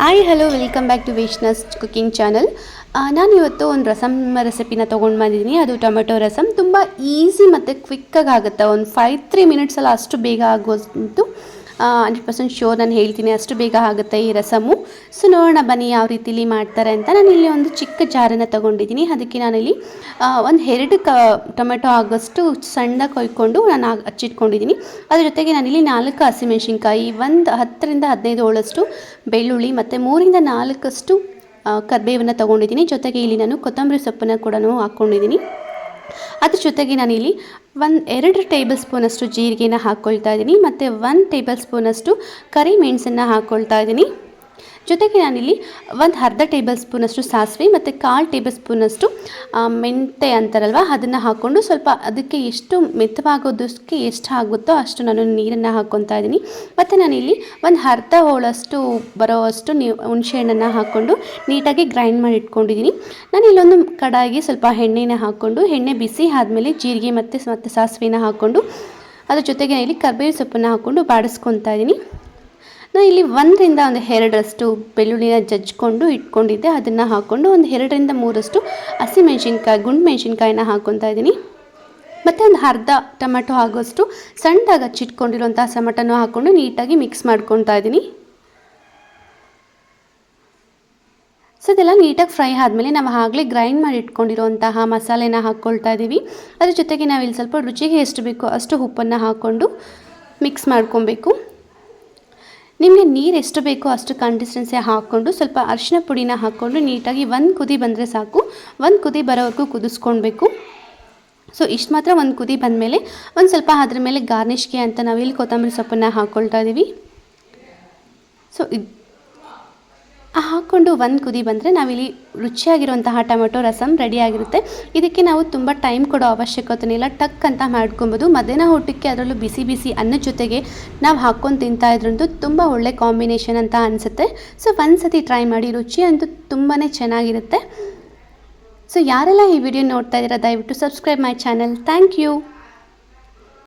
Hi hello welcome back to ವೈಷ್ಣಸ್ cooking channel ನಾನು ಇವತ್ತು ಒಂದು ರಸಮ್ ರೆಸಿಪಿನ ತೊಗೊಂಡು ಬಂದಿದ್ದೀನಿ. ಅದು ಟೊಮೆಟೊ ರಸಮ್ ತುಂಬ ಈಸಿ ಮತ್ತು ಕ್ವಿಕ್ಕಾಗಿ ಆಗುತ್ತೆ. ಒಂದು ಫೈವ್ ತ್ರೀ ಮಿನಿಟ್ಸಲ್ಲ ಅಷ್ಟು ಬೇಗ ಆಗೋದು ಹಂಡ್ರೆಡ್ ಪರ್ಸೆಂಟ್ ಶೋರ್ ನಾನು ಹೇಳ್ತೀನಿ. ಅಷ್ಟು ಬೇಗ ಆಗುತ್ತೆ ಈ ರಸಮು. ಸೊ ನೋಡೋಣ ಬನ್ನಿ ಯಾವ ರೀತಿಲಿ ಮಾಡ್ತಾರೆ ಅಂತ. ನಾನು ಇಲ್ಲಿ ಒಂದು ಚಿಕ್ಕ ಜಾರನ್ನು ತೊಗೊಂಡಿದ್ದೀನಿ. ಅದಕ್ಕೆ ನಾನಿಲ್ಲಿ ಒಂದು ಎರಡು ಕ, ಟೊಮೆಟೊ ಆಗೋಷ್ಟು ಸಣ್ಣದಾಗಿ ಕೊಯ್ಕೊಂಡು ನಾನು ಹಚ್ಚಿಟ್ಕೊಂಡಿದ್ದೀನಿ. ಅದ್ರ ಜೊತೆಗೆ ನಾನಿಲ್ಲಿ ನಾಲ್ಕು ಹಸಿಮೆಣ್ಸಿನ್ಕಾಯಿ, ಒಂದು ಹತ್ತರಿಂದ ಹದಿನೈದು ಹೋಳಷ್ಟು ಬೆಳ್ಳುಳ್ಳಿ ಮತ್ತು ಮೂರಿಂದ ನಾಲ್ಕಷ್ಟು ಕರ್ಬೇವನ್ನು ತೊಗೊಂಡಿದ್ದೀನಿ. ಜೊತೆಗೆ ಇಲ್ಲಿ ನಾನು ಕೊತ್ತಂಬರಿ ಸೊಪ್ಪನ್ನು ಕೂಡ ಹಾಕ್ಕೊಂಡಿದ್ದೀನಿ ಅದ್ರ ಜೊತೆಗೆ ನಾನಿಲ್ಲಿ ಒಂದು ಎರಡು ಟೇಬಲ್ ಸ್ಪೂನಷ್ಟು ಜೀರಿಗೆನ ಹಾಕ್ಕೊಳ್ತಾ ಇದ್ದೀನಿ, ಮತ್ತು ಒಂದು ಟೇಬಲ್ ಸ್ಪೂನಷ್ಟು ಕರಿಮೆಣಸನ್ನು ಹಾಕ್ಕೊಳ್ತಾ ಇದ್ದೀನಿ. ಜೊತೆಗೆ ನಾನಿಲ್ಲಿ ಒಂದು ಅರ್ಧ ಟೇಬಲ್ ಸ್ಪೂನಷ್ಟು ಸಾಸಿವೆ ಮತ್ತು ಕಾಲು ಟೇಬಲ್ ಸ್ಪೂನಷ್ಟು ಮೆಂತೆ ಅಂತಾರಲ್ವ, ಅದನ್ನು ಹಾಕ್ಕೊಂಡು ಸ್ವಲ್ಪ ಅದಕ್ಕೆ ಎಷ್ಟು ಮೆತ್ತವಾಗೋದಕ್ಕೆ ಎಷ್ಟು ಆಗುತ್ತೋ ಅಷ್ಟು ನಾನು ನೀರನ್ನು ಹಾಕ್ಕೊತಾ ಇದ್ದೀನಿ. ಮತ್ತು ನಾನಿಲ್ಲಿ ಒಂದು ಅರ್ಧ ಹೋಳಷ್ಟು ಬರೋವಷ್ಟು ನೀವು ಹುಣಸೆಹಣ್ಣನ್ನು ಹಾಕ್ಕೊಂಡು ನೀಟಾಗಿ ಗ್ರೈಂಡ್ ಮಾಡಿ ಇಟ್ಕೊಂಡಿದ್ದೀನಿ. ನಾನು ಇಲ್ಲೊಂದು ಕಡಾಯಿಗೆ ಸ್ವಲ್ಪ ಎಣ್ಣೆನ ಹಾಕ್ಕೊಂಡು ಎಣ್ಣೆ ಬಿಸಿ ಆದಮೇಲೆ ಜೀರಿಗೆ ಮತ್ತು ಮತ್ತು ಸಾಸಿವೆನ ಹಾಕ್ಕೊಂಡು ಅದ್ರ ಜೊತೆಗೆ ಇಲ್ಲಿ ಕರ್ಬೇವಿನ ಸೊಪ್ಪನ್ನು ಹಾಕ್ಕೊಂಡು ಬಾಡಿಸ್ಕೊತಾ ಇದ್ದೀನಿ. ನಾನು ಇಲ್ಲಿ ಒಂದರಿಂದ ಒಂದು ಎರಡರಷ್ಟು ಬೆಳ್ಳುಳ್ಳಿನ ಜಜ್ಕೊಂಡು ಇಟ್ಕೊಂಡಿದ್ದೆ. ಅದನ್ನು ಹಾಕ್ಕೊಂಡು ಒಂದು ಎರಡರಿಂದ ಮೂರಷ್ಟು ಹಸಿಮೆಣ್ಸಿನ್ಕಾಯಿ ಗುಂಡು ಮೆಣಸಿನ್ಕಾಯಿನ ಹಾಕ್ಕೊತಾ ಇದ್ದೀನಿ. ಮತ್ತು ಒಂದು ಅರ್ಧ ಟೊಮೆಟೊ ಆಗೋಷ್ಟು ಸಣ್ಣದಾಗಿ ಹಚ್ಚಿಟ್ಕೊಂಡಿರುವಂಥ ಟೊಮೆಟೊನೂ ಹಾಕ್ಕೊಂಡು ನೀಟಾಗಿ ಮಿಕ್ಸ್ ಮಾಡ್ಕೊತಾ ಇದ್ದೀನಿ. ಸೊ ಇದೆಲ್ಲ ನೀಟಾಗಿ ಫ್ರೈ ಆದಮೇಲೆ ನಾವು ಆಗಲೇ ಗ್ರೈಂಡ್ ಮಾಡಿ ಇಟ್ಕೊಂಡಿರುವಂತಹ ಮಸಾಲೆನ ಹಾಕ್ಕೊಳ್ತಾ ಇದ್ದೀವಿ. ಅದ್ರ ಜೊತೆಗೆ ನಾವಿಲ್ಲಿ ಸ್ವಲ್ಪ ರುಚಿಗೆ ಎಷ್ಟು ಬೇಕೋ ಅಷ್ಟು ಉಪ್ಪನ್ನು ಹಾಕ್ಕೊಂಡು ಮಿಕ್ಸ್ ಮಾಡ್ಕೊಬೇಕು. ನಿಮಗೆ ನೀರು ಎಷ್ಟು ಬೇಕೋ ಅಷ್ಟು ಕನ್ಸಿಸ್ಟೆನ್ಸಿ ಹಾಕ್ಕೊಂಡು ಸ್ವಲ್ಪ ಅರಿಶಿನ ಪುಡಿನ ಹಾಕ್ಕೊಂಡು ನೀಟಾಗಿ ಒಂದು ಕುದಿ ಬಂದರೆ ಸಾಕು. ಒಂದು ಕುದಿ ಬರೋವರೆಗೂ ಕುದಿಸ್ಕೊಳ್ಬೇಕು ಸೊ ಇಷ್ಟು ಮಾತ್ರ ಒಂದು ಕುದಿ ಬಂದಮೇಲೆ ಒಂದು ಸ್ವಲ್ಪ ಅದ್ರ ಮೇಲೆ ಗಾರ್ನಿಷ್ಗೆ ಅಂತ ನಾವು ಇಲ್ಲಿ ಕೊತ್ತಂಬರಿ ಸೊಪ್ಪನ್ನು ಹಾಕ್ಕೊಳ್ತಾ ಇದ್ದೀವಿ ಸೊ ಇದು ಹಾಕ್ಕೊಂಡು ಒಂದು ಕುದಿ ಬಂದರೆ ನಾವಿಲ್ಲಿ ರುಚಿಯಾಗಿರುವಂತಹ ಟೊಮೆಟೊ ರಸಮ್ ರೆಡಿಯಾಗಿರುತ್ತೆ ಇದಕ್ಕೆ ನಾವು ತುಂಬ ಟೈಮ್ ಕೊಡೋ ಅವಶ್ಯಕತೆ ಇಲ್ಲ. ಟಕ್ ಅಂತ ಮಾಡ್ಕೊಬೋದು. ಮಧ್ಯಾಹ್ನ ಊಟಕ್ಕೆ ಅದರಲ್ಲೂ ಬಿಸಿ ಬಿಸಿ ಅನ್ನದ ಜೊತೆಗೆ ನಾವು ಹಾಕ್ಕೊಂಡು ತಿಂತಾ ಇದ್ರಂತೂ ತುಂಬ ಒಳ್ಳೆ ಕಾಂಬಿನೇಷನ್ ಅಂತ ಅನಿಸುತ್ತೆ. ಸೊ ಒಂದು ಸತಿ ಟ್ರೈ ಮಾಡಿ ರುಚಿ ಅಂತೂ ತುಂಬಾ ಚೆನ್ನಾಗಿರುತ್ತೆ. ಸೊ ಯಾರೆಲ್ಲ ಈ ವಿಡಿಯೋ ನೋಡ್ತಾ ಇದ್ದೀರಾ ದಯವಿಟ್ಟು subscribe my channel thank you